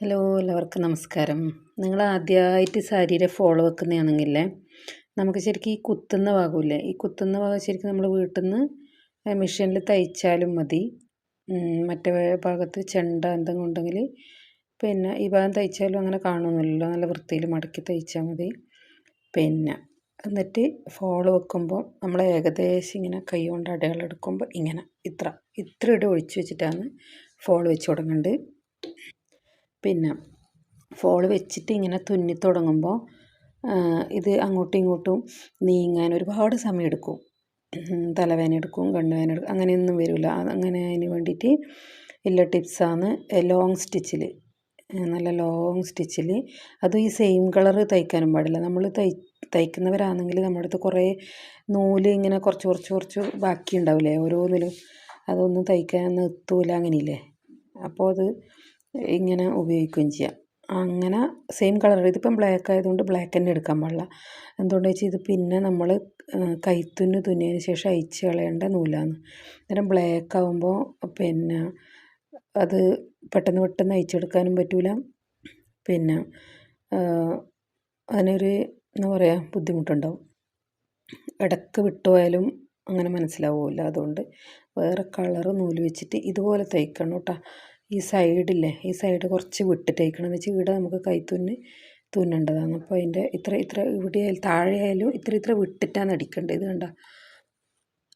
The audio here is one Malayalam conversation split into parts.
ഹലോ എല്ലാവർക്കും നമസ്കാരം. നിങ്ങൾ ആദ്യമായിട്ട് സാരിയുടെ ഫോളോ വെക്കുന്നതാണെങ്കിലേ നമുക്ക് ശരിക്കും ഈ കുത്തുന്ന ഭാഗമില്ലേ ഈ കുത്തുന്ന ഭാഗം ശരിക്കും നമ്മൾ വീട്ടിൽ നിന്ന് മെഷീനിൽ തയ്ച്ചാലും മതി. മറ്റേ ഭാഗത്ത് ചെണ്ട എന്തെങ്കിലും ഉണ്ടെങ്കിൽ പിന്നെ ഈ ഭാഗം തയ്ച്ചാലും അങ്ങനെ കാണുന്നില്ലല്ലോ നല്ല വൃത്തിയിൽ മടക്കി തയ്ച്ചാൽ മതി. പിന്നെ എന്നിട്ട് ഫോളോ വെക്കുമ്പോൾ നമ്മൾ ഏകദേശം ഇങ്ങനെ കൈ കൊണ്ട് അടയാളെടുക്കുമ്പോൾ ഇങ്ങനെ ഇത്ര ഇത്ര ഇട ഒഴിച്ച് വെച്ചിട്ടാണ് ഫോളോ വെച്ച് തുടങ്ങേണ്ടത് പിന്നെ ഫോൾ വെച്ചിട്ട് ഇങ്ങനെ തുന്നി തുടങ്ങുമ്പോൾ ഇത് അങ്ങോട്ടും ഇങ്ങോട്ടും നീങ്ങാൻ ഒരുപാട് സമയം എടുക്കും തലവേദന എടുക്കും കണ്ണുവേദന എടുക്കും അങ്ങനെയൊന്നും വരില്ല അങ്ങനെ അതിന് വേണ്ടിയിട്ട് ഉള്ള ടിപ്സാണ് ലോങ് സ്റ്റിച്ചിൽ നല്ല ലോങ് സ്റ്റിച്ചിൽ അതും ഈ സെയിം കളർ തയ്ക്കാനും പാടില്ല. നമ്മൾ തയ് തയ്ക്കുന്നവരാണെങ്കിൽ നമ്മുടെ അടുത്ത് കുറേ നൂൽ ഇങ്ങനെ കുറച്ച് കുറച്ച് കുറച്ച് ബാക്കി ഉണ്ടാവില്ലേ ഓരോന്നിലും. അതൊന്നും തയ്ക്കാൻ നിർത്തൂല അങ്ങനെയില്ലേ? അപ്പോൾ അത് ഇങ്ങനെ ഉപയോഗിക്കുകയും ചെയ്യാം. അങ്ങനെ സെയിം കളർ ഇതിപ്പം ബ്ലാക്ക് ആയതുകൊണ്ട് ബ്ലാക്ക് തന്നെ എടുക്കാൻ പാടില്ല. എന്തുകൊണ്ടെന്ന് വെച്ചാൽ ഇത് പിന്നെ നമ്മൾ കൈത്തുന്നു തുന്നിയതിന് ശേഷം അയച്ച് കളയേണ്ട നൂലാണ്. അന്നേരം ബ്ലാക്ക് ആകുമ്പോൾ പിന്നെ അത് പെട്ടെന്ന് പെട്ടെന്ന് അയച്ചെടുക്കാനും പറ്റില്ല പിന്നെ അതിനൊരു എന്താ പറയുക ബുദ്ധിമുട്ടുണ്ടാവും. ഇടയ്ക്ക് വിട്ടുപോയാലും അങ്ങനെ മനസ്സിലാവില്ല. അതുകൊണ്ട് വേറെ കളറ് നൂൽ വെച്ചിട്ട് ഇതുപോലെ തയ്ക്കണം കേട്ടോ. ഈ സൈഡില്ലേ ഈ സൈഡ് കുറച്ച് വിട്ടിട്ടേക്കണം. എന്ന് വെച്ചാൽ ഇവിടെ നമുക്ക് കൈത്തുന്ന് തുന്നേണ്ടതാണ്. അപ്പോൾ അതിന്റെ ഇത്ര ഇത്ര ഇവിടെ താഴെ ആയാലും ഇത്ര ഇത്ര വിട്ടിട്ടാണ് അടിക്കേണ്ടത്. ഇത് കണ്ട?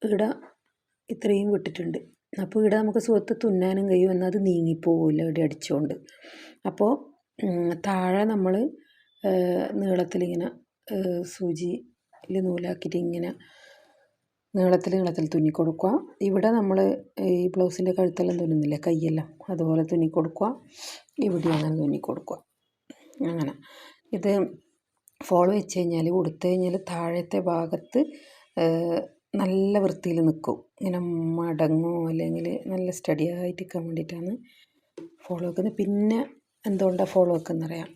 ഇവിടെ ഇത്രയും വിട്ടിട്ടുണ്ട്. അപ്പോൾ ഇവിടെ നമുക്ക് സുഖത്ത് തുന്നാനും കഴിയും എന്നാൽ അത് നീങ്ങിപ്പോവില്ല ഇവിടെ അടിച്ചുകൊണ്ട് അപ്പോൾ താഴെ നമ്മൾ നീളത്തിലിങ്ങനെ സൂചിയിൽ നൂലാക്കിയിട്ട് ഇങ്ങനെ നീളത്തിൽ നീളത്തിൽ തുന്നി കൊടുക്കുക. ഇവിടെ നമ്മൾ ഈ ബ്ലൗസിന്റെ കഴുത്തെല്ലാം തുന്നുന്നില്ലേ? കൈയെല്ലാം. അതുപോലെ തുന്നി കൊടുക്കുക. ഇവിടെ അങ്ങനെ തുന്നി കൊടുക്കുക. അങ്ങനെ. ഇത് ഫോളോ വെച്ച് കഴിഞ്ഞാൽ കൊടുത്തു കഴിഞ്ഞാൽ താഴത്തെ ഭാഗത്ത് നല്ല വൃത്തിയിൽ നിൽക്കും. ഇങ്ങനെ മടങ്ങോ അല്ലെങ്കിൽ നല്ല സ്റ്റഡി ആയിട്ട് നിൽക്കാൻ വേണ്ടിയിട്ടാണ് ഫോളോ വെക്കുന്നത്. പിന്നെ എന്തുകൊണ്ടാണ് ഫോളോ വെക്കുന്നറിയാം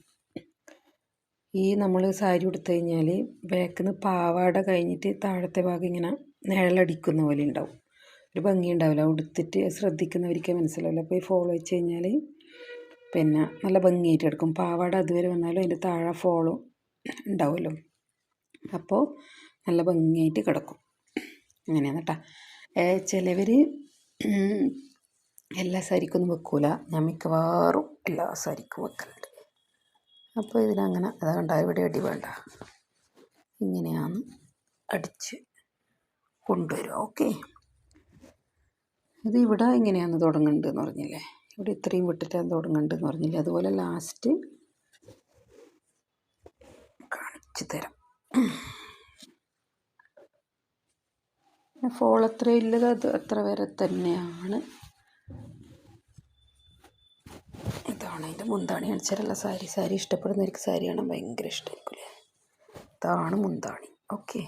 ഈ നമ്മൾ സാരി ഉടുത്തു കഴിഞ്ഞാൽ ബാക്കിൽ നിന്ന് പാവാട കഴിഞ്ഞിട്ട് താഴത്തെ ഭാഗം ഇങ്ങനെ നിഴലടിക്കുന്ന പോലെ ഉണ്ടാവും. ഒരു ഭംഗി ഉണ്ടാവില്ല. ഉടുത്തിട്ട് ശ്രദ്ധിക്കുന്നവർക്ക് മനസ്സിലാവില്ല. അപ്പോൾ ഈ ഫോളോ വെച്ച് കഴിഞ്ഞാൽ പിന്നെ നല്ല ഭംഗിയായിട്ട് എടുക്കും പാവാട അതുവരെ വന്നാലും അതിന്റെ താഴെ ഫോളോ ഉണ്ടാവുമല്ലോ. അപ്പോൾ നല്ല ഭംഗിയായിട്ട് കിടക്കും. അങ്ങനെയാണ് കേട്ടോ ചിലവർ എല്ലാ സാരിക്കൊന്നും വെക്കൂല. ഞാൻ മിക്കവാറും എല്ലാ സാരിക്കും വെക്കലുണ്ട്. അപ്പോൾ ഇതിനങ്ങനെ അതുകൊണ്ട് ഇവിടെ അടി വേണ്ട. ഇങ്ങനെയാണ് അടിച്ച് കൊണ്ടുവരും ഓക്കെ. ഇത് ഇവിടെ എങ്ങനെയാണ് തുടങ്ങേണ്ടതെന്ന് പറഞ്ഞില്ലേ? ഇവിടെ ഇത്രയും വിട്ടിട്ടാണ് തുടങ്ങേണ്ടതെന്ന് പറഞ്ഞില്ലേ? അതുപോലെ ലാസ്റ്റ് കാണിച്ചു തരാം. ഫോൾ എത്ര ഇല്ലത് അത് അത്ര വരെ തന്നെയാണ്. ഇതാണ് അതിന്റെ മുന്താണി. കാണിച്ചാലുള്ള സാരി സാരി ഇഷ്ടപ്പെടുന്നവർക്ക് സാരി കാണാൻ ഭയങ്കര ഇഷ്ടമായിരിക്കും അല്ലേ? ഇതാണ് മുന്താണി. ഓക്കെ.